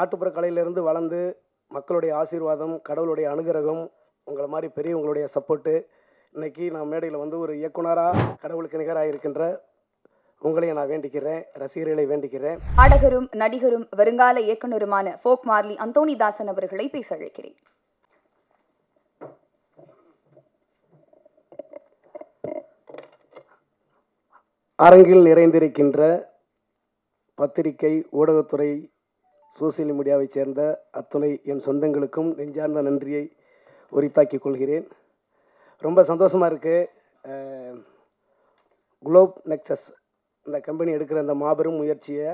நாட்டுப்புற கலையிலிருந்து வளர்ந்து மக்களுடைய ஆசீர்வாதம் கடவுளுடைய அனுகிரகம் உங்களை மாதிரி பெரியவங்களுடைய சப்போர்ட்டு இன்னைக்கு நான் மேடையில் வந்து ஒரு இயக்குனராக கடவுளுக்கு நிகராக இருக்கின்ற உங்களையும் நான் வேண்டிக்கிறேன் ரசிகர்களை வேண்டிக்கிறேன். பாடகரும் நடிகரும் வருங்கால இயக்குனருமான ஃபோக் மார்லி அந்தோணிதாசன் அவர்களை பேச அழைக்கிறேன். அரங்கில் நிறைந்திருக்கின்ற பத்திரிகை ஊடகத்துறை சோசியல் மீடியாவைச் சேர்ந்த அத்துணை என் சொந்தங்களுக்கும் நெஞ்சார்ந்த நன்றியை உரித்தாக்கிக் கொள்கிறேன். ரொம்ப சந்தோஷமாக இருக்குது குளோப் நெக்ஸஸ் இந்த கம்பெனி எடுக்கிற இந்த மாபெரும் முயற்சியை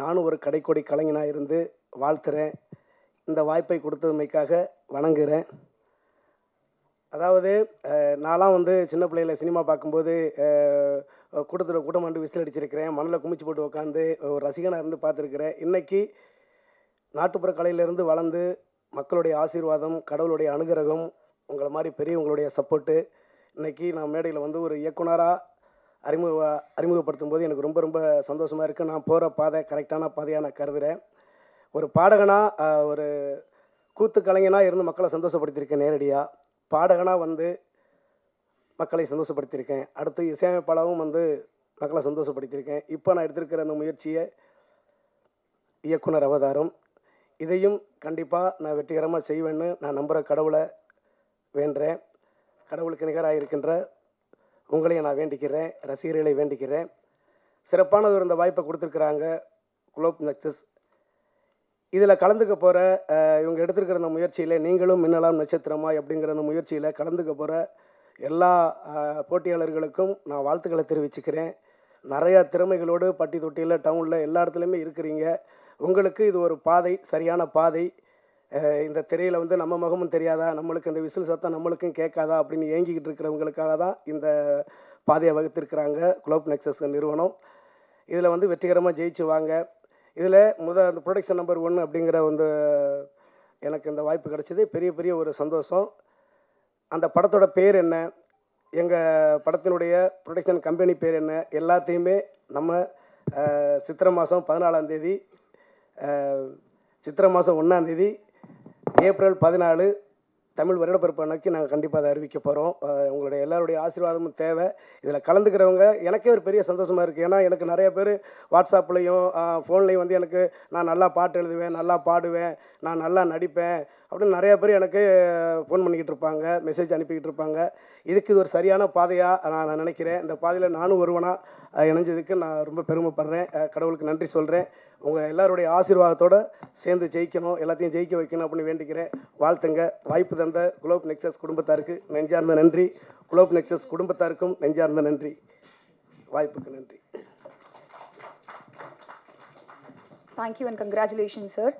நானும் ஒரு கடைக்கோடி கலைஞனாக இருந்து வாழ்த்துறேன். இந்த வாய்ப்பை கொடுத்தமைக்காக வணங்குகிறேன் அதாவது நான்லாம் வந்து சின்ன பிள்ளையில் சினிமா பார்க்கும்போது கூட்டத்தில் கூட்டம் வந்து விசில் அடிச்சிருக்கிறேன். மண்ணில் குமிச்சு போட்டு உட்காந்து ஒரு ரசிகனாக இருந்து பார்த்துருக்குறேன். இன்னைக்கு நாட்டுப்புற கலையிலிருந்து வளர்ந்து மக்களுடைய ஆசீர்வாதம் கடவுளுடைய அனுகிரகம் உங்களை மாதிரி பெரியவங்களுடைய சப்போர்ட்டு இன்னைக்கு நான் மேடையில் வந்து ஒரு இயக்குனராக அறிமுக அறிமுகப்படுத்தும் போது எனக்கு ரொம்ப ரொம்ப சந்தோஷமாக இருக்குது நான் போகிற பாதை கரெக்டான பாதையாக நான் கருதுகிறேன் ஒரு பாடகனாக ஒரு கூத்து கலைஞனாக இருந்து மக்களை சந்தோஷப்படுத்தியிருக்கேன் நேரடியாக பாடகனாக வந்து மக்களை சந்தோஷப்படுத்தியிருக்கேன். அடுத்து இசையமைப்பாளரும் வந்து மக்களை சந்தோஷப்படுத்தியிருக்கேன். இப்போ நான் எடுத்திருக்கிற அந்த முயற்சியை இயக்குனர் அவதாரம். இதையும் கண்டிப்பாக நான் வெற்றிகரமாக செய்வேன்னு நான் நம்புகிற கடவுளை வேண்டுறேன் கடவுளுக்கு நிகராக இருக்கின்ற உங்களையும் நான் வேண்டிக்கிறேன் ரசிகர்களை வேண்டிக்கிறேன். சிறப்பானது இந்த வாய்ப்பை கொடுத்துருக்குறாங்க குளோப் நக்சஸ் இதில் கலந்துக்க போகிற இவங்க எடுத்துருக்கிற அந்த முயற்சியில் நீங்களும் மின்னலாம் நட்சத்திரமா அப்படிங்கிற அந்த முயற்சியில் கலந்துக்க போகிற எல்லா போட்டியாளர்களுக்கும் நான் வாழ்த்துக்களை தெரிவிச்சுக்கிறேன். நிறையா திறமைகளோடு பட்டி தொட்டியில் டவுனில் எல்லா இடத்துலையுமே இருக்கிறீங்க. உங்களுக்கு இது ஒரு பாதை சரியான பாதை. இந்த திரையில் வந்து நம்ம முகமும் தெரியாதா? நம்மளுக்கு இந்த விசில் சத்தம் நம்மளுக்கும் கேட்காதா? அப்படின்னு ஏங்கிக்கிட்டு இருக்கிறவங்களுக்காக தான் இந்த பாதையை வகுத்திருக்கிறாங்க குளோப் நெக்ஸஸ் நிறுவனம். இதில் வந்து வெற்றிகரமாக ஜெயிச்சு வாங்க. இதில் முத அந்த ப்ரொடக்ஷன் நம்பர் ஒன் அப்படிங்கிற வந்து எனக்கு இந்த வாய்ப்பு கிடைச்சது. பெரிய பெரிய ஒரு சந்தோஷம். அந்த படத்தோட பேர் என்ன? எங்கள் படத்தினுடைய ப்ரொடக்ஷன் கம்பெனி பேர் என்ன? எல்லாத்தையுமே நம்ம சித்திரை மாதம் பதினாலாம் தேதி சித்திரை மாதம் ஒன்றாந்தேதி ஏப்ரல் பதினாலு தமிழ் வருடப்பிறப்பு அன்னைக்கு நாங்கள் கண்டிப்பாக அதை அறிவிக்க போகிறோம் உங்களுடைய எல்லாருடைய ஆசீர்வாதமும் தேவை. இதில் கலந்துக்கிறவங்க எனக்கே ஒரு பெரிய சந்தோஷமாக இருக்குது ஏன்னா எனக்கு நிறைய பேர் வாட்ஸ்அப்லேயும் ஃபோன்லேயும் வந்து எனக்கு நான் நல்லா பாட்டு எழுதுவேன் நல்லா பாடுவேன் நான் நல்லா நடிப்பேன் அப்படின்னு நிறையா பேர் எனக்கு ஃபோன் பண்ணிக்கிட்டு இருப்பாங்க மெசேஜ் அனுப்பிக்கிட்டு இருப்பாங்க. இதுக்கு இது ஒரு சரியான பாதையாக நான் நான் நினைக்கிறேன். இந்த பாதையில் நானும் ஒருவனாக இணைஞ்சதுக்கு நான் ரொம்ப பெருமைப்படுறேன். கடவுளுக்கு நன்றி சொல்கிறேன் உங்கள் எல்லாருடைய ஆசீர்வாதத்தோடு சேர்ந்து ஜெயிக்கணும் எல்லாத்தையும் ஜெயிக்க வைக்கணும் அப்படின்னு வேண்டிக்கிறேன். வாழ்த்துங்க. வாய்ப்பு தந்த குலோப் நெக்ஸஸ் குடும்பத்தாருக்கு நெஞ்சார்ந்த நன்றி. குலோப் நெக்ஸஸ் குடும்பத்தாருக்கும் நெஞ்சார்ந்த நன்றி. வாய்ப்புக்கு நன்றி. Thank you and congratulation sir